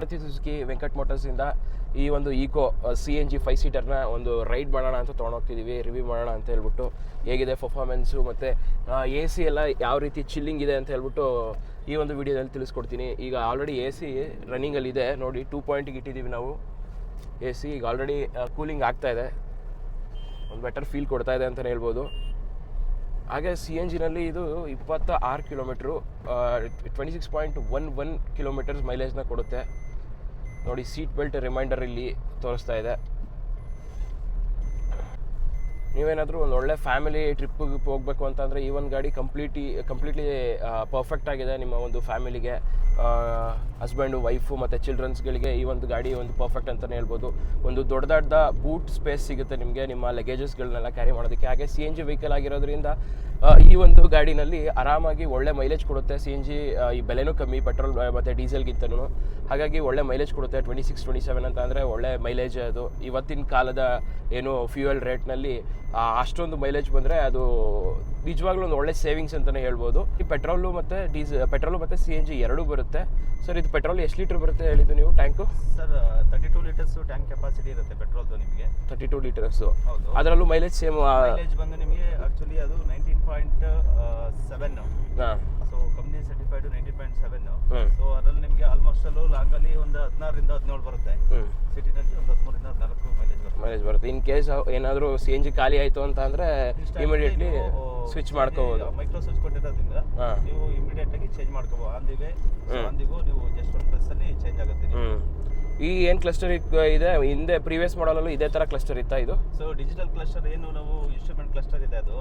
Maruti Suzuki Venkat ಮೋಟರ್ಸಿಂದ ಈ ಒಂದು Eeco C N G five ಸೀಟರ್ನ ಒಂದು ರೈಡ್ ಮಾಡೋಣ ಅಂತ ತೊಗೊಂಡೋಗ್ತಿದ್ದೀವಿ ರಿವ್ಯೂ ಮಾಡೋಣ ಅಂತ ಹೇಳ್ಬಿಟ್ಟು ಹೇಗಿದೆ ಪರ್ಫಾರ್ಮೆನ್ಸು ಮತ್ತು ಎ ಸಿ ಎಲ್ಲ ಯಾವ ರೀತಿ ಚಿಲ್ಲಿಂಗ್ ಇದೆ ಅಂತ ಹೇಳ್ಬಿಟ್ಟು ಈ ಒಂದು ವಿಡಿಯೋದಲ್ಲಿ ತಿಳಿಸ್ಕೊಡ್ತೀನಿ. ಈಗ ಆಲ್ರೆಡಿ ಎ ಸಿ ರನ್ನಿಂಗಲ್ಲಿದೆ ನೋಡಿ ಟೂ ಪಾಯಿಂಟಿಗೆ ಇಟ್ಟಿದ್ದೀವಿ ನಾವು. ಎ ಸಿ ಈಗ ಆಲ್ರೆಡಿ ಕೂಲಿಂಗ್ ಆಗ್ತಾ ಇದೆ. ಒಂದು ಬೆಟರ್ ಫೀಲ್ ಕೊಡ್ತಾ ಇದೆ ಅಂತಲೇ ಹೇಳ್ಬೋದು. ಹಾಗೆ ಸಿ ಎನ್ ಜಿನಲ್ಲಿ ಇದು ಇಪ್ಪತ್ತ ಆರು kilometre twenty six point one one kilometres ಮೈಲೇಜ್ನ ಕೊಡುತ್ತೆ. ನೋಡಿ ಸೀಟ್ ಬೆಲ್ಟ್ ರಿಮೈಂಡರ್ ಇಲ್ಲಿ ತೋರಿಸ್ತಾ ಇದೆ. ನೀವೇನಾದರೂ ಒಂದು ಒಳ್ಳೆ ಫ್ಯಾಮಿಲಿ ಟ್ರಿಪ್ಪಿಗೆ ಹೋಗಬೇಕು ಅಂತಂದರೆ ಈ ಒಂದು ಗಾಡಿ ಕಂಪ್ಲೀಟಿ ಕಂಪ್ಲೀಟ್ಲಿ ಪರ್ಫೆಕ್ಟ್ ಆಗಿದೆ ನಿಮ್ಮ ಒಂದು ಫ್ಯಾಮಿಲಿಗೆ ಹಸ್ಬೆಂಡು ವೈಫು ಮತ್ತು ಚಿಲ್ಡ್ರನ್ಸ್ಗಳಿಗೆ ಈ ಒಂದು ಗಾಡಿ ಒಂದು ಪರ್ಫೆಕ್ಟ್ ಅಂತಲೇ ಹೇಳ್ಬೋದು. ಒಂದು ದೊಡ್ಡ ದೊಡ್ಡ ಬೂಟ್ ಸ್ಪೇಸ್ ಸಿಗುತ್ತೆ ನಿಮಗೆ ನಿಮ್ಮ ಲಗೇಜಸ್ಗಳನ್ನೆಲ್ಲ ಕ್ಯಾರಿ ಮಾಡೋದಕ್ಕೆ. ಹಾಗೆ ಸಿ ಎನ್ ಜಿ ವೆಹಿಕಲ್ ಆಗಿರೋದ್ರಿಂದ ಈ ಒಂದು ಗಾಡಿನಲ್ಲಿ ಆರಾಮಾಗಿ ಒಳ್ಳೆ ಮೈಲೇಜ್ ಕೊಡುತ್ತೆ. ಸಿ ಎನ್ ಜಿ ಈ ಬೆಲೆನೂ ಕಮ್ಮಿ ಪೆಟ್ರೋಲ್ ಮತ್ತು ಡೀಸೆಲ್ಗಿಂತನೂ ಹಾಗಾಗಿ ಒಳ್ಳೆ ಮೈಲೇಜ್ ಕೊಡುತ್ತೆ ಟ್ವೆಂಟಿ ಸಿಕ್ಸ್ ಟ್ವೆಂಟಿ ಸೆವೆನ್ ಅಂತ ಅಂದರೆ ಒಳ್ಳೆ ಮೈಲೇಜ್ ಅದು. ಇವತ್ತಿನ ಕಾಲದ ಏನು ಫ್ಯೂಯಲ್ ರೇಟ್ನಲ್ಲಿ ಅಷ್ಟೊಂದು ಮೈಲೇಜ್ ಬಂದರೆ ಅದು ನಿಜವಾಗ್ಲೂ ಒಂದು ಒಳ್ಳೆ ಸೇವಿಂಗ್ಸ್ ಅಂತಲೇ ಹೇಳ್ಬೋದು. ಈ ಪೆಟ್ರೋಲು ಮತ್ತು ಡೀಸೆಲ್ ಪೆಟ್ರೋಲು ಮತ್ತು ಸಿ ಎನ್ ಜಿ ಎರಡೂ ಬರುತ್ತೆ. ಸರ್ ಇದು ಪೆಟ್ರೋಲ್ ಎಷ್ಟು ಲೀಟ್ರ್ ಬರುತ್ತೆ ಹೇಳಿದ್ದು ನೀವು tank sir thirty two litres tank capacity ಇರುತ್ತೆ ಪೆಟ್ರೋಲ್ದು ನಿಮಗೆ. ತರ್ಟಿ ಟೂ ಲೀಟರ್ಸು ಹೌದು. ಅದರಲ್ಲೂ ಮೈಲೇಜ್ ಸೇಮ್ ಮೈಲೇಜ್ ಬಂದು ನಿಮಗೆ ಆ್ಯಕ್ಚುಲಿ ಅದು ನೈನ್ಟೀನ್ ಪಾಯಿಂಟ್ ಸೆವೆನ್ ಹಾಂ. So company certified nineteen point seven so ಅಲ್ಲೂ ಲಾಂಗಲ್ಲಿ ಒಂದು ಹದಿನಾರರಿಂದ ಹದಿನೇಳು ಬರುತ್ತೆ. ಸಿಟಿನಲ್ಲಿ ಒಂದು ಹದಿಮೂರಿಂದ ಹದಿನಾಲ್ಕು ಮೈಲೇಜ್ ಬರುತ್ತೆ. ಮೈಲೇಜ್ ಬರುತ್ತೆ. ಇನ್ ಕೇಸ್ ಏನಾದರೂ ಸಿ ಎನ್ ಜಿ ಖಾಲಿ ಆಯಿತು ಅಂತ ಅಂದರೆ ಇಮಿಡಿಯೇಟ್ಲಿ ಸ್ವಿಚ್ ಮಾಡ್ಕೋಬೋದು. ಮೈಕ್ರೋ ಸ್ವಿಚ್ ಕೊಟ್ಟಿರೋದ್ರಿಂದ ನೀವು ಇಮಿಡಿಯೇಟ್ ಆಗಿ ಚೇಂಜ್ ಮಾಡ್ಕೋಬಹುದು ಆಂದಿಗೆ ಹ್ಮ್. ಆಂದಿಗೂ ನೀವು ಜಸ್ಟ್ ಒಂದು ಪ್ರೆಸ್ ಅಲ್ಲಿ ಚೇಂಜ್ ಆಗುತ್ತೆ ಈ ಏನು ಕ್ಲಸ್ಟರ್ ಇದೆ ಹಿಂದೆ ಪ್ರೀವಿಯಸ್ ಮಾಡಲಲ್ಲೂ ಇದೇ ತರ ಕ್ಲಸ್ಟರ್ ಇತ್ತಾ ಇದು? ಸೊ ಡಿಜಿಟಲ್ ಕ್ಲಸ್ಟರ್ ಏನು ನಾವು ಇನ್ಸ್ಟ್ರೂಮೆಂಟ್ ಕ್ಲಸ್ಟರ್ ಇದೆ ಅದು.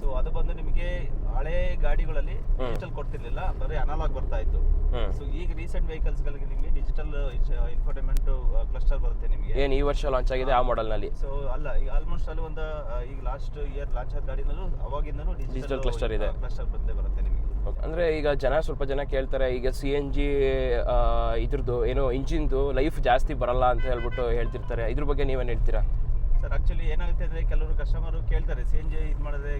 ಸೊ ಅದು ಬಂದು ನಿಮಗೆ ಹಳೆ ಗಾಡಿಗಳಲ್ಲಿ ಡಿಜಿಟಲ್ ಕೊಡ್ತಿರ್ಲಿಲ್ಲ ಬರೀ ಅನಲಾಗ್ ಬರ್ತಾ ಇತ್ತು. ಸೊ ಈಗ ರೀಸೆಂಟ್ ವೆಹಿಕಲ್ಸ್ ಗಳಿಗೆ ನಿಮಗೆ ಡಿಜಿಟಲ್ ಇನ್ಫೋಟೈನ್ಮೆಂಟ್ ಕ್ಲಸ್ಟರ್ ಬರುತ್ತೆ ನಿಮಗೆ. ಏನು ಈ ವರ್ಷ ಲಾಂಚ್ ಆಗಿದೆ ಆ ಮಾಡಲ್ನಲ್ಲಿ ಸೊ ಅಲ್ಲ ಈಗ ಆಲ್ಮೋಸ್ಟ್ ಅಲ್ಲಿ ಒಂದು ಈಗ ಲಾಸ್ಟ್ ಇಯರ್ ಲಾಂಚ್ ಆದ ಗಾಡಿನಲ್ಲೂ ಅವಾಗಿಂದನೂ ಡಿಜಿಟಲ್ ಕ್ಲಸ್ಟರ್ ಇದೆ. ಕ್ಲಸ್ಟರ್ ಬಂದೇ ಬರುತ್ತೆ ನಿಮಗೆ. ಅಂದರೆ ಈಗ ಜನ ಸ್ವಲ್ಪ ಜನ ಕೇಳ್ತಾರೆ, ಈಗ ಸಿ ಎನ್ ಜಿ ಇದ್ರದ್ದು ಏನೋ ಇಂಜಿನ್ದು ಲೈಫ್ ಜಾಸ್ತಿ ಬರಲ್ಲ ಅಂತ ಹೇಳ್ಬಿಟ್ಟು ಹೇಳ್ತಿರ್ತಾರೆ. ಇದ್ರ ಬಗ್ಗೆ ನೀವೇನು ಹೇಳ್ತೀರಾ? ಸರ್ ಆ್ಯಕ್ಚುಲಿ ಏನಾಗುತ್ತೆ ಅಂದ್ರೆ ಕೆಲವರು ಕಸ್ಟಮರ್ ಕೇಳ್ತಾರೆ ಸಿ ಎನ್ ಜಿ ಇದು ಮಾಡಿದ್ರೆ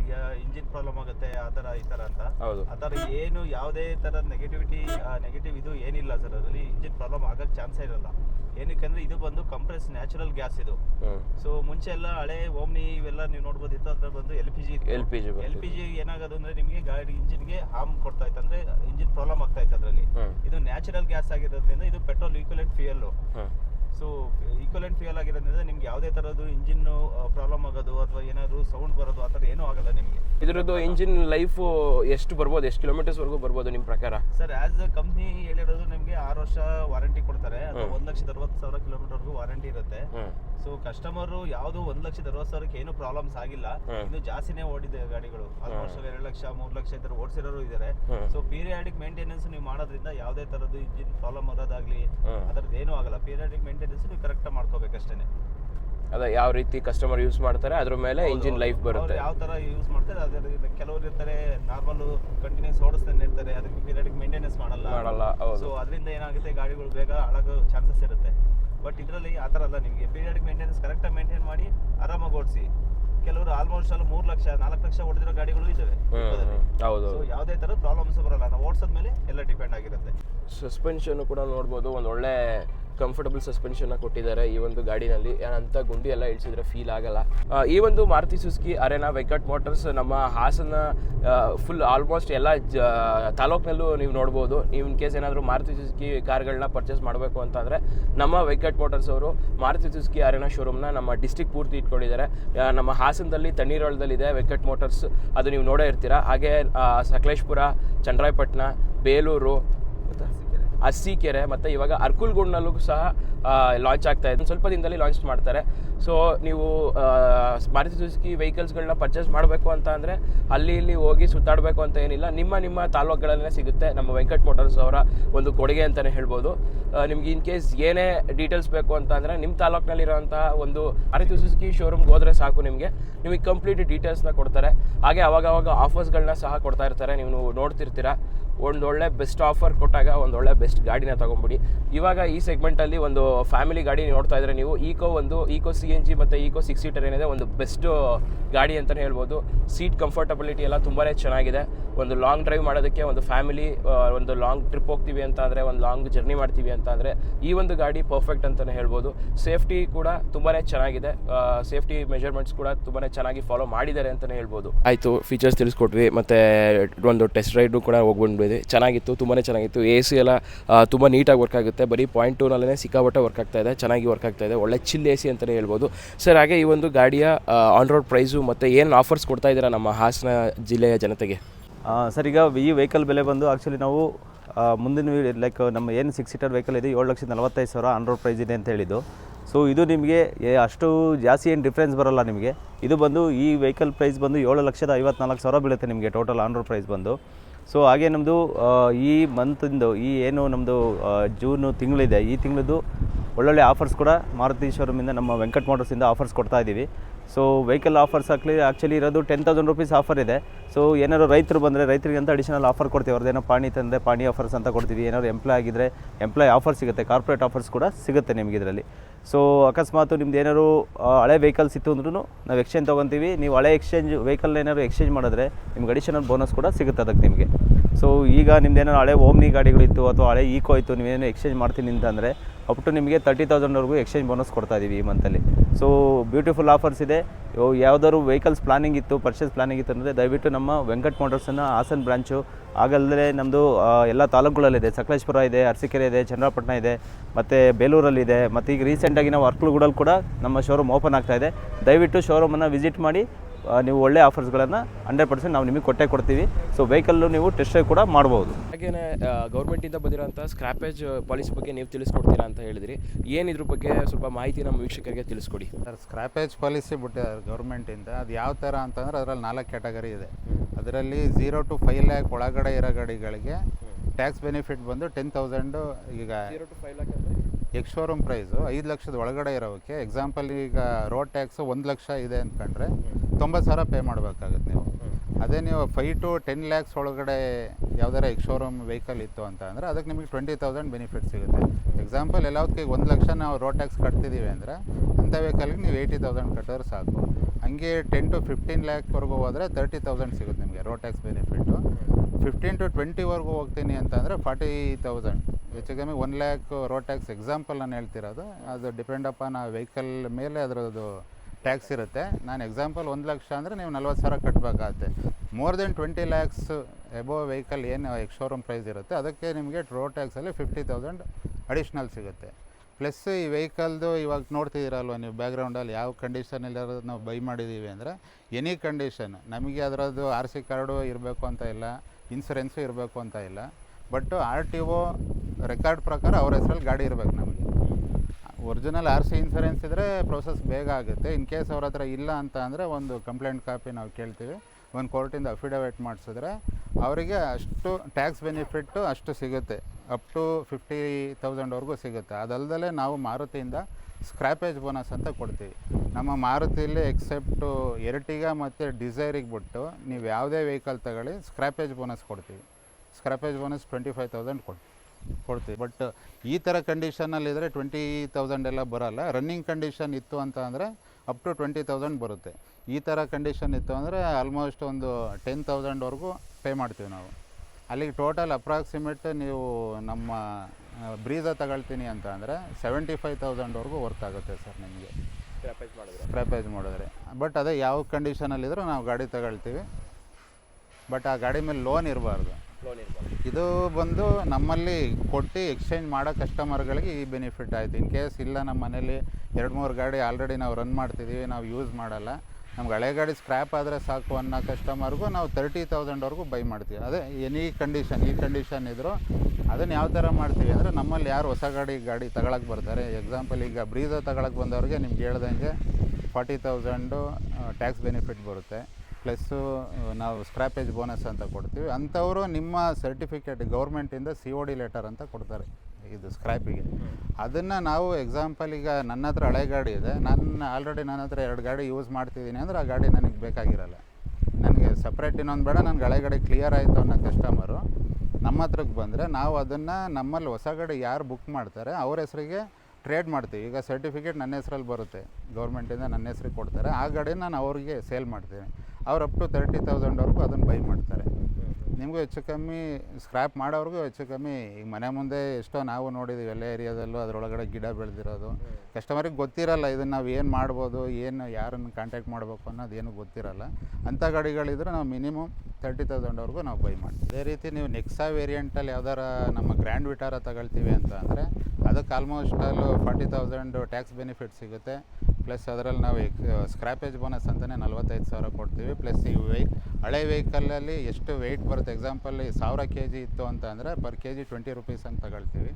ಇಂಜಿನ್ ಪ್ರಾಬ್ಲಮ್ ಆಗುತ್ತೆ ಆ ಥರ ಈ ಥರ ಅಂತ. ಹೌದು. ಆ ಥರ ಏನು ಯಾವುದೇ ಥರದ ನೆಗೆಟಿವಿಟಿ ನೆಗೆಟಿವ್ ಇದು ಏನಿಲ್ಲ ಸರ್ ಅದರಲ್ಲಿ ಇಂಜಿನ್ ಪ್ರಾಬ್ಲಮ್ ಆಗೋಕ್ಕೆ ಚಾನ್ಸೇ ಇರಲ್ಲ. ಏನಕ್ಕೆ ಅಂದ್ರೆ ಇದು ಬಂದು ಕಂಪ್ರೆಸ್ ನ್ಯಾಚುರಲ್ ಗ್ಯಾಸ್ ಇದು. ಸೊ ಮುಂಚೆ ಎಲ್ಲ ಹಳೆ ಓಮ್ನಿ ಇವೆಲ್ಲ ನೀವು ನೋಡ್ಬೋದಿತ್ತು ಅದ್ರ ಬಂದು L P G L P G L P G ಏನಾಗೋದು ಅಂದ್ರೆ ನಿಮಗೆ ಗಾಡಿ ಇಂಜಿನ್ಗೆ ಹಾರ್ಮ್ ಕೊಡ್ತಾ ಇತ್ತು ಅಂದ್ರೆ ಇಂಜಿನ್ ಪ್ರಾಬ್ಲಮ್ ಆಗ್ತಾ ಇತ್ತು ಅದರಲ್ಲಿ. ಇದು ನ್ಯಾಚುರಲ್ ಗ್ಯಾಸ್ ಆಗಿರೋದ್ರಿಂದ ಇದು petrol equivalent fuel so equivalent fuel ಆಗಿರೋದ್ರಿಂದ ನಿಮ್ಗೆ ಯಾವುದೇ ಥರದ್ದು ಇಂಜಿನ್ ಪ್ರಾಬ್ಲಮ್ ಆಗೋದು ಅಥವಾ ಏನಾದರೂ ಸೌಂಡ್ ಬರೋದು ಆ ಥರ ಏನೂ ಆಗಲ್ಲ ನಿಮಗೆ. ಇದರದ್ದು ಇಂಜಿನ್ ಲೈಫು ಎಷ್ಟು ಬರ್ಬೋದು ಎಷ್ಟು ಕಿಲೋಮೀಟರ್ಸ್ವರೆಗೂ ಬರ್ಬೋದು ನಿಮ್ಮ ಪ್ರಕಾರ? ಸರ್ ಆಸ್ ಅ ಕಂಪ್ನಿ ವರ್ಷ ವಾರಂಟಿ ಕೊಡ್ತಾರೆ. ಅದು. ಒಂದು ಲಕ್ಷದ ಅರವತ್ತು ಸಾವಿರ ಕಿಲೋಮೀಟರ್ ವಾರಂಟಿ ಇರುತ್ತೆ. ಸೊ ಕಸ್ಟಮರ್ ಯಾವ್ದು ಒಂದ್ ಲಕ್ಷದ ಅರವತ್ತು ಸಾವಿರಕ್ಕೆ ಏನು ಪ್ರಾಬ್ಲಮ್ಸ್ ಆಗಿಲ್ಲ. ಇನ್ನು ಜಾಸ್ತಿನೇ ಓಡಿದೆ ಗಾಡಿಗಳು. ಆಲ್ಮೋಸ್ಟ್ ಎರಡು ಲಕ್ಷ ಮೂರ್ ಲಕ್ಷ ಈ ಥರ ಓಡಿಸಿರೋರು ಇದಾರೆ. ಸೊ ಪೀರಿಯಾಡಿಕ್ ಮೇಂಟೆನೆನ್ಸ್ ನೀವು ಮಾಡೋದ್ರಿಂದ ಯಾವ್ದೇ ತರದ್ದು ಇಂಜಿನ್ ಪ್ರಾಬ್ಲಮ್ ಬರೋದಾಗ್ಲಿ ಅದ್ರದ್ದು ಅದರದ್ದು ಏನೂ ಆಗಲ್ಲ. ಪೀರಿಯಾಡಿಕ್ ಮೇಂಟೆನೆನ್ಸ್ ನೀವು ಕರೆಕ್ಟ್ ಮಾಡ್ಕೋಬೇಕಷ್ಟೇ ಅದೇ ಯಾವ ರೀತಿ ಕಸ್ಟಮರ್ ಯೂಸ್ ಮಾಡ್ತಾರೆ ಅದ್ರ ಮೇಲೆ ಇಂಜಿನ್ ಲೈಫ್ ಬರುತ್ತೆ. ಯಾವ ತರ ಯೂಸ್ ಮಾಡ್ತಾರೆ ಅದರ ಕೆಲವರು ಇರ್ತಾರೆ ನಾರ್ಮಲ್ ಕಂಟಿನ್ಯೂಸ್ ಓಡಿಸ್ತಾನೆ ಇರ್ತಾರೆ ಅದಕ್ಕೆ ಪೀರಿಯಾಡಿಕ್ ಮೇಂಟೆನೆನ್ಸ್ ಮಾಡಲ್ಲ. ಮಾಡಲ್ಲ ಹೌದು. ಸೊ ಅದರಿಂದ ಏನಾಗುತ್ತೆ ಗಾಡಿಗಳು ಬೇಗ ಹಾಳಾಗೋ ಚಾನ್ಸಸ್ ಇರುತ್ತೆ. ಬಟ್ ಇದರಲ್ಲಿ ಆ ಥರ ಅಲ್ಲ ನಿಮಗೆ. ಪೀರಿಯಾಡಿಕ್ ಮೇಂಟೆನೆನ್ಸ್ ಕರೆಕ್ಟಾಗಿ ಮೇಂಟೈನ್ ಮಾಡಿ ಆರಾಮಾಗಿ ಓಡಿಸಿ. ಕೆಲವರು ಆಲ್ಮೋಸ್ಟ್ ಅಲ್ಲಿ ಮೂರು ಲಕ್ಷ ನಾಲ್ಕು ಲಕ್ಷ ಹೊಡೆದಿರೋ ಗಾಡಿಗಳು ಇದ್ದಾವೆ ಹೌದು ಸೊ ಯಾವುದೇ ಥರ ಪ್ರಾಬ್ಲಮ್ಸ್ ಬರಲ್ಲ. ನಾವು ಓಡಿಸೋದ್ಮೇಲೆ ಎಲ್ಲ ಡಿಪೆಂಡ್ ಆಗಿರುತ್ತೆ. ಸಸ್ಪೆನ್ಷನ್ ಕೂಡ ನೋಡ್ಬೋದು ಒಂದು ಒಳ್ಳೆ ಕಂಫರ್ಟಬಲ್ ಸಸ್ಪೆನ್ಷನ್ನ ಕೊಟ್ಟಿದ್ದಾರೆ ಈ ಒಂದು ಗಾಡಿನಲ್ಲಿ. ಅಂತ ಗುಂಡಿ ಎಲ್ಲ ಇಳಿಸಿದ್ರೆ ಫೀಲ್ ಆಗಲ್ಲ. ಈ ಒಂದು Maruti Suzuki Arena Venkat Motors ನಮ್ಮ ಹಾಸನ ಫುಲ್ ಆಲ್ಮೋಸ್ಟ್ ಎಲ್ಲ, ಜ, ತಾಲೂಕಿನಲ್ಲೂ ನೀವು ನೋಡ್ಬೋದು. ನೀವು ಇನ್ ಕೇಸ್ ಏನಾದರೂ ಮಾರುತಿ ಸುಸ್ಕಿ ಕಾರ್ಗಳನ್ನ ಪರ್ಚೇಸ್ ಮಾಡಬೇಕು ಅಂತಂದರೆ ನಮ್ಮ ವೆಂಕಟ್ ಮೋಟರ್ಸ್ ಅವರು ಮಾರುತಿ ಸುಸ್ಕಿ ಅರೆನಾ ಶೋರೂಮ್ನ ನಮ್ಮ ಡಿಸ್ಟಿಕ್ ಪೂರ್ತಿ ಇಟ್ಕೊಂಡಿದ್ದಾರೆ. ನಮ್ಮ ಹಾಸನದಲ್ಲಿ ತಣ್ಣೀರೊಳದಲ್ಲಿದೆ ವೆಂಕಟ್ ಮೋಟರ್ಸ್. ಅದು ನೀವು ನೋಡೇ ಇರ್ತೀರಾ. ಹಾಗೆ ಸಕಲೇಶ್ಪುರ ಚಂದ್ರಾಯಪಟ್ಟಣ ಬೇಲೂರು ಅರಸೀಕೆರೆ ಮತ್ತು ಇವಾಗ ಅರ್ಕುಲ್ಗೂಡ್ನಲ್ಲೂ ಸಹ ಲಾಂಚ್ ಆಗ್ತಾ ಇದೆ. ಸ್ವಲ್ಪ ದಿನದಲ್ಲಿ ಲಾಂಚ್ ಮಾಡ್ತಾರೆ. ಸೊ ನೀವು ಮಾರುತಿ ಸುಜುಕಿ ವೆಹಿಕಲ್ಸ್ಗಳನ್ನ ಪರ್ಚೇಸ್ ಮಾಡಬೇಕು ಅಂತ ಅಂದರೆ ಅಲ್ಲಿ ಇಲ್ಲಿ ಹೋಗಿ ಸುತ್ತಾಡಬೇಕು ಅಂತ ಏನಿಲ್ಲ. ನಿಮ್ಮ ನಿಮ್ಮ ತಾಲೂಕುಗಳಲ್ಲೇ ಸಿಗುತ್ತೆ. ನಮ್ಮ ವೆಂಕಟ್ ಮೋಟರ್ಸ್ ಅವರ ಒಂದು ಕೊಡುಗೆ ಅಂತಲೇ ಹೇಳ್ಬೋದು. ನಿಮ್ಗೆ ಇನ್ ಕೇಸ್ ಏನೇ ಡೀಟೇಲ್ಸ್ ಬೇಕು ಅಂತ ಅಂದರೆ ನಿಮ್ಮ ತಾಲೂಕಿನಲ್ಲಿರೋಂತಹ ಒಂದು ಮಾರುತಿ ಸುಜುಕಿ ಶೋರೂಮ್ಗೆ ಹೋದರೆ ಸಾಕು ನಿಮಗೆ. ನಿಮಗೆ ಕಂಪ್ಲೀಟ್ ಡೀಟೇಲ್ಸ್ನ ಕೊಡ್ತಾರೆ. ಹಾಗೆ ಅವಾಗ ಅವಾಗ ಆಫರ್ಸ್ಗಳನ್ನ ಸಹ ಕೊಡ್ತಾ ಇರ್ತಾರೆ. ನೀವು ನೋಡ್ತಿರ್ತೀರಾ. ಒಂದು ಒಳ್ಳೆ ಬೆಸ್ಟ್ ಆಫರ್ ಕೊಟ್ಟಾಗ ಒಂದೊಳ್ಳೆ ಬೆಸ್ಟ್ ಗಾಡಿನ ತೊಗೊಂಬಿಡಿ. ಇವಾಗ ಈ ಸೆಗ್ಮೆಂಟಲ್ಲಿ ಒಂದು ಫ್ಯಾಮಿಲಿ ಗಾಡಿ ನೋಡ್ತಾ ಇದ್ರೆ ನೀವು ಈಕೋ ಒಂದು ಈಕೋ ಸಿ ಎನ್ ಜಿ ಮತ್ತು ಈಕೋ ಸಿಕ್ಸ್ ಸೀಟರ್ ಏನಿದೆ, ಒಂದು ಬೆಸ್ಟು ಗಾಡಿ ಅಂತಲೇ ಹೇಳ್ಬೋದು. ಸೀಟ್ ಕಂಫರ್ಟಬಿಲಿಟಿ ಎಲ್ಲ ತುಂಬಾ ಚೆನ್ನಾಗಿದೆ. ಒಂದು ಲಾಂಗ್ ಡ್ರೈವ್ ಮಾಡೋದಕ್ಕೆ ಒಂದು ಫ್ಯಾಮಿಲಿ ಒಂದು ಲಾಂಗ್ ಟ್ರಿಪ್ ಹೋಗ್ತೀವಿ ಅಂತ ಅಂದರೆ, ಒಂದು ಲಾಂಗ್ ಜರ್ನಿ ಮಾಡ್ತೀವಿ ಅಂತ ಅಂದರೆ, ಈ ಒಂದು ಗಾಡಿ ಪರ್ಫೆಕ್ಟ್ ಅಂತಲೇ ಹೇಳ್ಬೋದು. ಸೇಫ್ಟಿ ಕೂಡ ತುಂಬಾ ಚೆನ್ನಾಗಿದೆ. ಸೇಫ್ಟಿ ಮೆಜರ್ಮೆಂಟ್ಸ್ ಕೂಡ ತುಂಬಾ ಚೆನ್ನಾಗಿ ಫಾಲೋ ಮಾಡಿದ್ದಾರೆ ಅಂತಲೇ ಹೇಳ್ಬೋದು. ಆಯಿತು ಫೀಚರ್ಸ್ ತಿಳಿಸ್ಕೊಟ್ವಿ, ಮತ್ತು ಒಂದು ಟೆಸ್ಟ್ ರೈಡು ಕೂಡ ಹೋಗ್ಬಂದ್ಬಿದ್ವಿ ಚೆನ್ನಾಗಿತ್ತು ತುಂಬಾ ಚೆನ್ನಾಗಿತ್ತು. ಎ ಸಿ ಎಲ್ಲ ತುಂಬ ನೀಟಾಗಿ ವರ್ಕ್ ಆಗುತ್ತೆ. ಬರೀ ಪಾಯಿಂಟ್ ಟೂನಲ್ಲೇ ಸಿಕ್ಕಾಪಟ್ಟೆ ವರ್ಕ್ ಆಗ್ತಾ ಇದೆ, ಚೆನ್ನಾಗಿ ವರ್ಕ್ ಆಗ್ತಾ ಇದೆ. ಒಳ್ಳೆ ಚಿಲ್ ಎ ಸಿ ಅಂತಲೇ ಹೇಳ್ಬೋದು. ಸರ್ ಹಾಗೆ ಈ ಒಂದು ಗಾಡಿಯ ಆನ್ ರೋಡ್ ಪ್ರೈಸು ಮತ್ತು ಏನು ಆಫರ್ಸ್ ಕೊಡ್ತಾ ಇದ್ದೀರಾ ನಮ್ಮ ಹಾಸನ ಜಿಲ್ಲೆಯ ಜನತೆಗೆ? ಸರ್, ಈಗ ಈ ವೆಹಿಕಲ್ ಬೆಲೆ ಬಂದು ಆ್ಯಕ್ಚುಲಿ ನಾವು ಮುಂದಿನ ಲೈಕ್ ನಮ್ಮ ಏನು ಸಿಕ್ಸ್ ಸೀಟರ್ ವೆಹಿಕಲ್ ಇದೆ, ಏಳು ಲಕ್ಷದ ನಲವತ್ತೈದು ಸಾವಿರ ಆನ್ ರೋಡ್ ಪ್ರೈಸ್ ಇದೆ ಅಂತ ಹೇಳಿದ್ದು. ಸೊ ಇದು ನಿಮಗೆ ಅಷ್ಟು ಜಾಸ್ತಿ ಏನು ಡಿಫ್ರೆನ್ಸ್ ಬರೋಲ್ಲ ನಿಮಗೆ. ಇದು ಬಂದು ಈ ವೆಹಿಕಲ್ ಪ್ರೈಸ್ ಬಂದು ಏಳು ಲಕ್ಷದ ಐವತ್ನಾಲ್ಕು ಸಾವಿರ ಬೀಳುತ್ತೆ ನಿಮಗೆ ಟೋಟಲ್ ಆನ್ ರೋಡ್ ಪ್ರೈಸ್ ಬಂದು. ಸೊ ಹಾಗೆ ನಮ್ಮದು ಈ ಮಂತಿಂದು ಈ ಏನು ನಮ್ಮದು ಜೂನು ತಿಂಗಳಿದೆ, ಈ ತಿಂಗಳದ್ದು ಒಳ್ಳೊಳ್ಳೆ ಆಫರ್ಸ್ ಕೂಡ ಮಾರುತಿ ಶೋರೂಮಿಂದ ನಮ್ಮ ವೆಂಕಟ್ ಮೋಟರ್ಸಿಂದ ಆಫರ್ಸ್ ಕೊಡ್ತಾ ಇದ್ದೀವಿ ಸೊ ವೆಹಿಕಲ್ ಆಫರ್ಸ್ ಆಗಲಿ ಆ್ಯಕ್ಚುಲಿ ಇರೋದು ಟೆನ್ ತೌಸಂಡ್ ರುಪೀಸ್ ಆಫರ್ ಇದೆ. ಸೊ ಏನಾದ್ರು ರೈತರು ಬಂದರೆ, ರೈತರಿಗೆ ಅಂತ ಅಡಿಷನಲ್ ಆಫರ್ ಕೊಡ್ತೀವಿ. ಅವ್ರದ್ದೇನೋ ಪಾಣಿ ತಂದರೆ ಪಾಣಿ ಆಫರ್ಸ್ ಅಂತ ಕೊಡ್ತೀವಿ. ಏನಾದ್ರು ಎಂಪ್ಲಾಯ್ ಆಗಿದ್ದರೆ ಎಂಪ್ಲಾಯ್ ಆಫರ್ ಸಿಗುತ್ತೆ. ಕಾರ್ಪೊರೇಟ್ ಆಫರ್ಸ್ ಕೂಡ ಸಿಗುತ್ತೆ ನಿಮಗೆ ಇದರಲ್ಲಿ. ಸೊ ಅಕಸ್ಮಾತ್ ನಿಮ್ದು ಏನಾದ್ರು ಹಳೆ ವೆಹಿಕಲ್ಸ್ ಇತ್ತು ಅಂದ್ರೂ ನಾವು ಎಕ್ಸ್ಚೇಂಜ್ ತೊಗೊತೀವಿ. ನೀವು ಹಳೆ ಎಕ್ಸ್ಚೇಂಜ್ ವೆಹಿಕಲ್ ಏನಾದ್ರು ಎಕ್ಸ್ಚೇಂಜ್ ಮಾಡಿದ್ರೆ ನಿಮ್ಗೆ ಅಡಿಷನಲ್ ಬೋನಸ್ ಕೂಡ ಸಿಗುತ್ತೆ ಅದಕ್ಕೆ ನಿಮಗೆ. ಸೊ ಈಗ ನಿಮ್ದು ಏನಾದ್ರು ಹಳೆ ಓಮ್ನಿ ಗಾಡಿಗಳಿತ್ತು ಅಥವಾ ಹಳೆ ಈಕೋ ಇತ್ತು ನೀವೇನು ಎಕ್ಸ್ಚೇಂಜ್ ಮಾಡ್ತೀನಿ ಅಂತಂದರೆ ಅಪ್ ಟು ನಿಮಗೆ ತರ್ಟಿ ತೌಸಂಡ್ವರೆಗೂ ಎಕ್ಸ್ಚೇಂಜ್ ಬೋನಸ್ ಕೊಡ್ತಾ ಇದ್ದೀವಿ ಈ ಮಂತಲ್ಲಿ ಸೊ ಬ್ಯೂಟಿಫುಲ್ ಆಫರ್ಸ್ ಇದೆ. ಯಾವುದಾದ್ರು ಯಾವ್ದಾದ್ರು ವೆಹಿಕಲ್ಸ್ ಪ್ಲಾನಿಂಗ್ ಇತ್ತು ಪರ್ಚೇಸ್ ಪ್ಲಾನಿಂಗ್ ಇತ್ತು ಅಂದರೆ ದಯವಿಟ್ಟು ನಮ್ಮ ವೆಂಕಟ್ ಮೋಟರ್ಸನ್ನು ಹಾಸನ್ ಬ್ರಾಂಚು ಆಗಲ್ಲದೆ ನಮ್ಮದು ಎಲ್ಲ ತಾಲೂಕುಗಳಲ್ಲಿದೆ. ಸಕಲೇಶ್ಪುರ ಇದೆ, ಅರಸೀಕೆರೆ ಇದೆ, ಚಂದ್ರಪಟ್ಟಣ ಇದೆ, ಮತ್ತು ಬೇಲೂರಲ್ಲಿದೆ ಮತ್ತು ಈಗ ರೀಸೆಂಟಾಗಿ ನಾವು ಅರ್ಕಲುಗೂಡಲ್ಲಿ ಕೂಡ ನಮ್ಮ ಶೋರೂಮ್ ಓಪನ್ ಆಗ್ತಾ ಇದೆ. ದಯವಿಟ್ಟು ಶೋರೂಮನ್ನು ವಿಸಿಟ್ ಮಾಡಿ ನೀವು ಒಳ್ಳೆ ಆಫರ್ಸ್ಗಳನ್ನು ಹಂಡ್ರೆಡ್ ಪರ್ಸೆಂಟ್ ನಾವು ನಿಮಗೆ ಕೊಟ್ಟೆ ಕೊಡ್ತೀವಿ. ಸೊ ವೆಹಿಕಲ್ಲು ನೀವು ಟೆಸ್ಟ್ ಕೂಡ ಮಾಡ್ಬೋದು. ಹಾಗೇನೆ ಗೌರ್ಮೆಂಟಿಂದ ಬಂದಿರೋಂಥ ಸ್ಕ್ರಾಪೇಜ್ ಪಾಲಿಸಿ ಬಗ್ಗೆ ನೀವು ತಿಳಿಸ್ಕೊಡ್ತೀರಾ ಅಂತ ಹೇಳಿದ್ರಿ. ಏನು ಇದ್ರ ಬಗ್ಗೆ ಸ್ವಲ್ಪ ಮಾಹಿತಿ ನಮ್ಮ ವೀಕ್ಷಕರಿಗೆ ತಿಳಿಸ್ಕೊಡಿ. ಸರ್ ಸ್ಕ್ರಾಪೇಜ್ ಪಾಲಿಸಿ ಬಿಟ್ಟಿದ್ದಾರೆ ಗೌರ್ಮೆಂಟಿಂದ ಅದು ಯಾವ ಥರ ಅಂತಂದ್ರೆ ಅದರಲ್ಲಿ ನಾಲ್ಕು ಕ್ಯಾಟಗರಿ ಇದೆ. ಅದರಲ್ಲಿ ಝೀರೋ ಟು ಫೈವ್ ಲ್ಯಾಕ್ ಒಳಗಡೆ ಇರೋ ಗಾಡಿಗಳಿಗೆ ಟ್ಯಾಕ್ಸ್ ಬೆನಿಫಿಟ್ ಬಂದು ಟೆನ್ ತೌಸಂಡು ಈಗ ಎಕ್ಸ್ ಶೋರೂಮ್ ಪ್ರೈಸು ಐದು ಲಕ್ಷದ ಒಳಗಡೆ ಇರೋಕ್ಕೆ ಎಕ್ಸಾಂಪಲ್ ಈಗ ರೋಡ್ ಟ್ಯಾಕ್ಸು ಒಂದು ಲಕ್ಷ ಇದೆ ಅಂದ್ಕೊಂಡ್ರೆ ತೊಂಬತ್ತು ಸಾವಿರ ಪೇ ಮಾಡಬೇಕಾಗುತ್ತೆ ನೀವು. ಅದೇ ನೀವು ಫೈವ್ ಟು ಟೆನ್ ಲ್ಯಾಕ್ಸ್ ಒಳಗಡೆ ಯಾವ್ದಾರ ಈಗ ಶೋರೂಮ್ ವೆಹಿಕಲ್ ಇತ್ತು ಅಂತ ಅಂದರೆ ಅದಕ್ಕೆ ನಿಮಗೆ ಟ್ವೆಂಟಿ ತೌಸಂಡ್ ಬೆನಿಫಿಟ್ ಸಿಗುತ್ತೆ. ಎಕ್ಸಾಂಪಲ್ ಎಲ್ಲದಕ್ಕೆ ಒಂದು ಲಕ್ಷ ನಾವು ರೋಡ್ ಟ್ಯಾಕ್ಸ್ ಕಟ್ತಿದ್ದೀವಿ ಅಂದರೆ ಅಂಥ ವೆಹಿಕಲ್ಗೆ ನೀವು ಏಯ್ಟಿ ತೌಸಂಡ್ ಕಟ್ಟಿದ್ರೆ ಸಾಕು. ಹಂಗೆ ಟೆನ್ ಟು ಫಿಫ್ಟೀನ್ ಲ್ಯಾಕ್ವರೆಗೂ ಹೋದರೆ ತರ್ಟಿ ತೌಸಂಡ್ ಸಿಗುತ್ತೆ ನಿಮಗೆ road tax benefit fifteen to ಟ್ವೆಂಟಿವರೆಗೂ ಹೋಗ್ತೀನಿ ಅಂತಂದರೆ ಫಾರ್ಟಿ ತೌಸಂಡ್ ಹೆಚ್ಚು ಕಮ್ಮಿ one lakh road tax example ನಾನು ಹೇಳ್ತಿರೋದು. ಅದು ಡಿಪೆಂಡ್ ಅಪಾನ್ ಆ ವೆಹಿಕಲ್ ಮೇಲೆ ಅದರದ್ದು ಟ್ಯಾಕ್ಸ್ ಇರುತ್ತೆ. ನಾನು ಎಕ್ಸಾಂಪಲ್ ಒಂದು ಲಕ್ಷ ಅಂದರೆ ನೀವು ನಲ್ವತ್ತು ಸಾವಿರ ಕಟ್ಟಬೇಕಾಗತ್ತೆ more than twenty lakhs above vehicle ಏನು ಎಕ್ಸ್ ಶೋರೂಮ್ ಪ್ರೈಸ್ ಇರುತ್ತೆ, ಅದಕ್ಕೆ ನಿಮಗೆ ರೋಡ್ ಟ್ಯಾಕ್ಸಲ್ಲಿ ಫಿಫ್ಟಿ ತೌಸಂಡ್ ಅಡಿಷ್ನಲ್ ಸಿಗುತ್ತೆ. ಪ್ಲಸ್ ಈ ವೆಹಿಕಲ್ದು ಇವಾಗ ನೋಡ್ತಿದ್ದೀರಲ್ವ ನೀವು ಬ್ಯಾಕ್ಗ್ರೌಂಡಲ್ಲಿ ಯಾವ ಕಂಡೀಷನಲ್ಲಿ ನಾವು ಬೈ ಮಾಡಿದ್ದೀವಿ ಅಂದರೆ ಎನಿ ಕಂಡೀಷನ್ ನಮಗೆ ಅದರದ್ದು ಆರ್ ಸಿ ಕಾರ್ಡು ಇರಬೇಕು ಅಂತ ಇಲ್ಲ ಇನ್ಸೂರೆನ್ಸು ಇರಬೇಕು ಅಂತ ಇಲ್ಲ. But R T O record ಪ್ರಕಾರ ಅವ್ರ ಹೆಸರಲ್ಲಿ ಗಾಡಿ ಇರಬೇಕು ನಮಗೆ. ಒರಿಜಿನಲ್ ಆರ್ ಸಿ ಇನ್ಸೂರೆನ್ಸ್ ಇದ್ದರೆ ಪ್ರೊಸೆಸ್ ಬೇಗ ಆಗುತ್ತೆ. ಇನ್ ಕೇಸ್ ಅವ್ರ ಹತ್ರ ಇಲ್ಲ ಅಂತ ಅಂದರೆ ಒಂದು ಕಂಪ್ಲೇಂಟ್ ಕಾಪಿ ನಾವು ಕೇಳ್ತೀವಿ. ಒಂದು ಕೋರ್ಟಿಂದ ಅಫಿಡವಿಟ್ ಮಾಡಿಸಿದ್ರೆ ಅವರಿಗೆ ಅಷ್ಟು ಟ್ಯಾಕ್ಸ್ ಬೆನಿಫಿಟ್ಟು ಅಷ್ಟು ಸಿಗುತ್ತೆ. ಅಪ್ ಟು ಫಿಫ್ಟಿ ತೌಸಂಡ್ವರೆಗೂ ಸಿಗುತ್ತೆ. ಅದಲ್ಲದೆ ನಾವು ಮಾರುತಿಯಿಂದ ಸ್ಕ್ರ್ಯಾಪೇಜ್ ಬೋನಸ್ ಅಂತ ಕೊಡ್ತೀವಿ. ನಮ್ಮ ಮಾರುತಿಯಲ್ಲಿ ಎಕ್ಸೆಪ್ಟು ಎರಟಿಗ ಮತ್ತು ಡಿಸೈರಿಗೆ ಬಿಟ್ಟು ನೀವು ಯಾವುದೇ ವೆಹಿಕಲ್ ತಗೊಳ್ಳಿ ಸ್ಕ್ರ್ಯಾಪೇಜ್ ಬೋನಸ್ ಕೊಡ್ತೀವಿ. Scrappage bonus twenty five thousand ಕೊಡ್ ಕೊಡ್ತೀವಿ. ಬಟ್ ಈ ಥರ ಕಂಡೀಷನಲ್ಲಿದ್ದರೆ ಟ್ವೆಂಟಿ ತೌಸಂಡ್ ಎಲ್ಲ ಬರೋಲ್ಲ. ರನ್ನಿಂಗ್ ಕಂಡೀಷನ್ ಇತ್ತು ಅಂತ ಅಂದರೆ ಅಪ್ ಟು ಟ್ವೆಂಟಿ ತೌಸಂಡ್ ಬರುತ್ತೆ. ಈ ಥರ ಕಂಡೀಷನ್ ಇತ್ತು ಅಂದರೆ ಆಲ್ಮೋಸ್ಟ್ ಒಂದು ಟೆನ್ ತೌಸಂಡ್ವರೆಗೂ ಪೇ ಮಾಡ್ತೀವಿ ನಾವು. ಅಲ್ಲಿಗೆ ಟೋಟಲ್ ಅಪ್ರಾಕ್ಸಿಮೇಟ್ ನೀವು ನಮ್ಮ ಬ್ರೀಜ ತಗೊಳ್ತೀನಿ ಅಂತ ಅಂದರೆ ಸೆವೆಂಟಿ ಫೈವ್ ತೌಸಂಡ್ವರೆಗೂ ವರ್ತ್ ಆಗುತ್ತೆ ಸರ್ ನಿಮಗೆ. ಸ್ಕ್ರಾಪೇಜ್ ಮಾಡಿದ್ರೆ. ಬಟ್ ಅದೇ ಯಾವ ಕಂಡೀಷನಲ್ಲಿದ್ದರೂ ನಾವು ಗಾಡಿ ತಗೊಳ್ತೀವಿ. ಬಟ್ ಆ ಗಾಡಿ ಮೇಲೆ ಲೋನ್ ಇರಬಾರ್ದು. ಇದು ಬಂದು ನಮ್ಮಲ್ಲಿ ಕೊಟ್ಟು ಎಕ್ಸ್ಚೇಂಜ್ ಮಾಡೋ ಕಸ್ಟಮರ್ಗಳಿಗೆ ಈ ಬೆನಿಫಿಟ್ ಆಯಿತು. ಇನ್ ಕೇಸ್ ಇಲ್ಲ ನಮ್ಮ ಮನೇಲಿ ಎರಡು ಮೂರು ಗಾಡಿ ಆಲ್ರೆಡಿ ನಾವು ರನ್ ಮಾಡ್ತಿದ್ದೀವಿ ನಾವು ಯೂಸ್ ಮಾಡಲ್ಲ. ನಮ್ಗೆ ಹಳೆ ಗಾಡಿ ಸ್ಕ್ರ್ಯಾಪ್ ಆದರೆ ಸಾಕು ಅನ್ನೋ ಕಸ್ಟಮರ್ಗೂ ನಾವು ತರ್ಟಿ ತೌಸಂಡ್ವರೆಗೂ ಬೈ ಮಾಡ್ತೀವಿ. ಅದೇ ಎನಿ ಕಂಡೀಷನ್ ಈ ಕಂಡೀಷನ್ ಇದ್ದರೂ ಅದನ್ನು ಯಾವ ಥರ ಮಾಡ್ತೀವಿ ಅಂದರೆ ನಮ್ಮಲ್ಲಿ ಯಾರು ಹೊಸ ಗಾಡಿ ಗಾಡಿ ತಗೊಳಕ್ಕೆ ಬರ್ತಾರೆ. ಎಕ್ಸಾಂಪಲ್ ಈಗ ಬ್ರೀಜರ್ ತಗೊಳಕ್ಕೆ ಬಂದವ್ರಿಗೆ ನಿಮ್ಗೆ ಹೇಳ್ದಂಗೆ ಫಾರ್ಟಿ ತೌಸಂಡು ಟ್ಯಾಕ್ಸ್ ಬೆನಿಫಿಟ್ ಬರುತ್ತೆ. ಪ್ಲಸ್ಸು ನಾವು ಸ್ಕ್ರಾಪೇಜ್ ಬೋನಸ್ ಅಂತ ಕೊಡ್ತೀವಿ. ಅಂಥವರು ನಿಮ್ಮ ಸರ್ಟಿಫಿಕೇಟ್ ಗೌರ್ಮೆಂಟಿಂದ ಸಿ ಒ ಡಿ ಲೆಟರ್ ಅಂತ ಕೊಡ್ತಾರೆ ಇದು ಸ್ಕ್ರ್ಯಾಪಿಗೆ ಅದನ್ನು ನಾವು ಎಕ್ಸಾಂಪಲ್ ಈಗ ನನ್ನ ಹತ್ರ ಹಳೆ ಗಾಡಿ ಇದೆ. ನನ್ನ ಆಲ್ರೆಡಿ ನನ್ನ ಹತ್ರ ಎರಡು ಗಾಡಿ ಯೂಸ್ ಮಾಡ್ತಿದ್ದೀನಿ ಅಂದರೆ ಆ ಗಾಡಿ ನನಗೆ ಬೇಕಾಗಿರಲ್ಲ. ನನಗೆ ಸಪ್ರೇಟ್ ಇನ್ನೊಂದು ಬೇಡ ನನಗೆ ಹಳೆ ಗಾಡಿ ಕ್ಲಿಯರ್ ಆಯಿತು ಅನ್ನೋ ಕಸ್ಟಮರು ನಮ್ಮ ಹತ್ರಕ್ಕೆ ಬಂದರೆ ನಾವು ಅದನ್ನು ನಮ್ಮಲ್ಲಿ ಹೊಸ ಗಾಡಿ ಯಾರು ಬುಕ್ ಮಾಡ್ತಾರೆ ಅವ್ರ ಹೆಸರಿಗೆ ಟ್ರೇಡ್ ಮಾಡ್ತೀವಿ. ಈಗ ಸರ್ಟಿಫಿಕೇಟ್ ನನ್ನ ಹೆಸರಲ್ಲಿ ಬರುತ್ತೆ. ಗೌರ್ಮೆಂಟಿಂದ ನನ್ನ ಹೆಸ್ರಿಗೆ ಕೊಡ್ತಾರೆ. ಆ ಗಾಡಿನ ನಾನು ಅವ್ರಿಗೆ ಸೇಲ್ ಮಾಡ್ತೀನಿ. ಅವ್ರು ಅಪ್ ಟು ತರ್ಟಿ ತೌಸಂಡ್ವರೆಗೂ ಅದನ್ನು ಬೈ ಮಾಡ್ತಾರೆ. ನಿಮಗೂ ಹೆಚ್ಚು ಕಮ್ಮಿ ಸ್ಕ್ರ್ಯಾಪ್ ಮಾಡೋರಿಗೂ ಹೆಚ್ಚು ಕಮ್ಮಿ ಈಗ ಮನೆ ಮುಂದೆ ಎಷ್ಟೋ ನಾವು ನೋಡಿದ್ದೀವಿ ಎಲ್ಲ ಏರಿಯಾದಲ್ಲೂ ಅದರೊಳಗಡೆ ಗಿಡ ಬೆಳೆದಿರೋದು. ಕಸ್ಟಮರಿಗೆ ಗೊತ್ತಿರಲ್ಲ ಇದನ್ನು ನಾವು ಏನು ಮಾಡ್ಬೋದು, ಏನು ಯಾರನ್ನು ಕಾಂಟ್ಯಾಕ್ಟ್ ಮಾಡಬೇಕು ಅನ್ನೋದು ಏನು ಗೊತ್ತಿರಲ್ಲ. ಅಂಥ ಗಾಡಿಗಳಿದ್ರೆ ನಾವು ಮಿನಿಮಮ್ ತರ್ಟಿ ತೌಸಂಡ್ವರೆಗೂ ನಾವು ಬೈ ಮಾಡ್ತೀವಿ. ಅದೇ ರೀತಿ ನೀವು ನೆಕ್ಸಾ ವೇರಿಯಂಟಲ್ಲಿ ಯಾವ್ದಾರ ನಮ್ಮ ಗ್ರ್ಯಾಂಡ್ ವಿಟಾರ ತಗೊಳ್ತೀವಿ ಅಂತ ಅಂದರೆ, ಅದಕ್ಕೆ ಆಲ್ಮೋಸ್ಟ್ ಅಲ್ಲೂ ಫಾರ್ಟಿ ತೌಸಂಡು ಟ್ಯಾಕ್ಸ್ ಬೆನಿಫಿಟ್ ಸಿಗುತ್ತೆ. ಪ್ಲಸ್ ಅದರಲ್ಲಿ ನಾವು ಸ್ಕ್ರಾಪೇಜ್ ಬೋನಸ್ ಅಂತಲೇ ನಲ್ವತ್ತೈದು ಸಾವಿರ ಕೊಡ್ತೀವಿ. ಪ್ಲಸ್ ಈ ವೆಹಿ ಹಳೆ ವೆಹಿಕಲಲ್ಲಿ ಎಷ್ಟು ವೆಯ್ಟ್ ಬರುತ್ತೆ? ಎಕ್ಸಾಂಪಲ್ ಸಾವಿರ ಕೆ ಜಿ ಇತ್ತು ಅಂತ ಅಂದರೆ per K G twenty rupees ಅಂತ ತಗೊಳ್ತೀವಿ.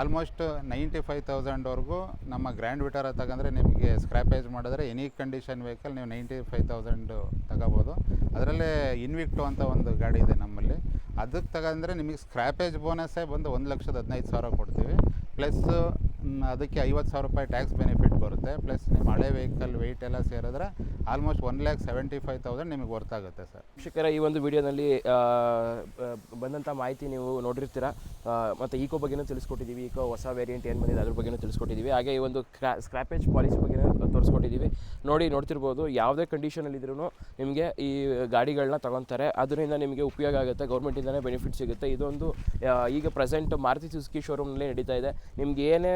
ಆಲ್ಮೋಸ್ಟ್ ನೈಂಟಿ ಫೈವ್ ತೌಸಂಡ್ವರೆಗೂ ನಮ್ಮ ಗ್ರ್ಯಾಂಡ್ ವಿಟಾರ ತಗೊಂಡ್ರೆ ನಿಮಗೆ ಸ್ಕ್ರ್ಯಾಪೇಜ್ ಮಾಡಿದ್ರೆ ಎನಿ ಕಂಡೀಷನ್ ವೆಹಿಕಲ್ ನೀವು ನೈಂಟಿ ಫೈವ್ ತೌಸಂಡು ತಗೋಬೋದು. ಅದರಲ್ಲೇ ಇನ್ವಿಕ್ಟು ಅಂತ ಒಂದು ಗಾಡಿ ಇದೆ ನಮ್ಮಲ್ಲಿ. ಅದಕ್ಕೆ ತಗೊಂಡ್ರೆ ನಿಮಗೆ ಸ್ಕ್ರಾಪೇಜ್ ಬೋನಸ್ಸೇ ಬಂದು ಒಂದು ಲಕ್ಷದ ಹದಿನೈದು ಸಾವಿರ ಕೊಡ್ತೀವಿ. ಪ್ಲಸ್ ಅದಕ್ಕೆ ಐವತ್ತು ಸಾವಿರ ರೂಪಾಯಿ ಟ್ಯಾಕ್ಸ್ ಬೆನಿಫಿಟ್ ಬರುತ್ತೆ. ಪ್ಲಸ್ ನಿಮ್ಮ ಹಳೆ ವೆಹಿಕಲ್ ವೆಯ್ಟ್ ಎಲ್ಲ ಸೇರಿದ್ರೆ almost one lakh seventy five thousand ನಿಮಗೆ ವರ್ತ್ ಆಗುತ್ತೆ ಸರ್. ಶಿಕ್ಷಕರ ಈ ಒಂದು ವಿಡಿಯೋನಲ್ಲಿ ಬಂದಂಥ ಮಾಹಿತಿ ನೀವು ನೋಡಿರ್ತೀರ? ಮತ್ತು ಈಕೋ ಬಗ್ಗೆನೂ ತಿಳಿಸ್ಕೊಟ್ಟಿದ್ದೀವಿ. ಈಕೋ ಹೊಸ ವೇರಿಯಂಟ್ ಏನು ಬಂದಿದೆ ಅದ್ರ ಬಗ್ಗೆನೂ ತಿಳಿಸ್ಕೊಟ್ಟಿದ್ದೀವಿ. ಹಾಗೆ ಈ ಒಂದು ಕ್ರಾ ಸ್ಕ್ರಾಪೇಜ್ ಪಾಲಿಸಿ ಬಗ್ಗೆನೂ ತೋರಿಸ್ಕೊಟ್ಟಿದ್ದೀವಿ ನೋಡಿ, ನೋಡ್ತಿರ್ಬೋದು, ಯಾವುದೇ ಕಂಡೀಷನಲ್ಲಿದ್ರೂ ನಿಮಗೆ ಈ ಗಾಡಿಗಳನ್ನ ತಗೊತಾರೆ. ಅದರಿಂದ ನಿಮಗೆ ಉಪಯೋಗ ಆಗುತ್ತೆ ಗೌರ್ಮೆಂಟಿಂದಲೇ ಬೆನಿಫಿಟ್ ಸಿಗುತ್ತೆ. ಇದೊಂದು ಈಗ ಪ್ರೆಸೆಂಟ್ ಮಾರುತಿ ಸುಸ್ಕಿ ಶೋರೂಮ್ನಲ್ಲಿ ನಡೀತಾ ಇದೆ. ನಿಮ್ಗೆ ಏನೇ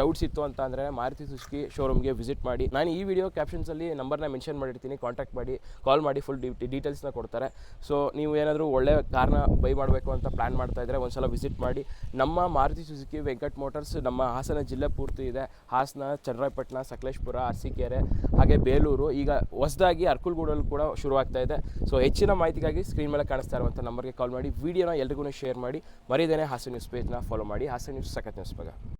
ಡೌಟ್ಸ್ ಇತ್ತು ಅಂತ ಅಂದರೆ ಮಾರುತಿ ಸುಸ್ಕಿ ಶೋರೂಮ್ಗೆ ವಿಸಿಟ್ ಮಾಡಿ. ನಾನು ಈ ವಿಡಿಯೋ ಕ್ಯಾಪ್ಷನ್ಸಲ್ಲಿ ನಂಬರ್ನ ಮೆನ್ಷನ್ ಮಾಡಿರ್ತೀನಿ ಕಾಂಟ್ಯಾಕ್ಟ್ ಮಾಡಿ ಕಾಲ್ ಮಾಡಿ ಫುಲ್ ಡೀಟೇಲ್ಸ್ನ ಕೊಡ್ತಾರೆ. ಸೊ ನೀವು ಏನಾದರೂ ಒಳ್ಳೆ ಕಾರ್ನ ಬೈ ಮಾಡಬೇಕು ಅಂತ ಪ್ಲ್ಯಾನ್ ಮಾಡ್ತಾ ಇದ್ದರೆ ಒಂದ್ಸಲ ವಿಸಿಟ್ ಮಾಡಿ. ನಮ್ಮ ಮಾರುತಿ ಸುಜುಕಿ ವೆಂಕಟ್ ಮೋಟರ್ಸ್ ನಮ್ಮ ಹಾಸನ ಜಿಲ್ಲೆ ಪೂರ್ತಿ ಇದೆ. ಹಾಸನ, ಚನ್ನರಾಯಪಟ್ಟಣ, ಸಕಲೇಶ್ಪುರ ಅರಸೀಕೆರೆ ಹಾಗೆ ಬೇಲೂರು, ಈಗ ಹೊಸದಾಗಿ ಅರ್ಕುಲ್ಗೂಡಲ್ಲಿ ಕೂಡ ಶುರುವಾಗ್ತಾ ಇದೆ. ಸೊ ಹೆಚ್ಚಿನ ಮಾಹಿತಿಗಾಗಿ ಸ್ಕ್ರೀನ್ ಮೇಲೆ ಕಾಣಿಸ್ತಾ ಇರುವಂಥ ನಂಬರ್ಗೆ ಕಾಲ್ ಮಾಡಿ, ವಿಡಿಯೋನ ಎಲ್ರಿಗೂ ಶೇರ್ ಮಾಡಿ, ಮರೀದೇನೆ ಹಾಸನ ನ್ಯೂಸ್ ಪೇಜ್ನ ಫಾಲೋ ಮಾಡಿ. ಹಾಸನ ನ್ಯೂಸ್ ಸಖತ್ ನ್ಯೂಸ್ ಬಗ್ಗೆ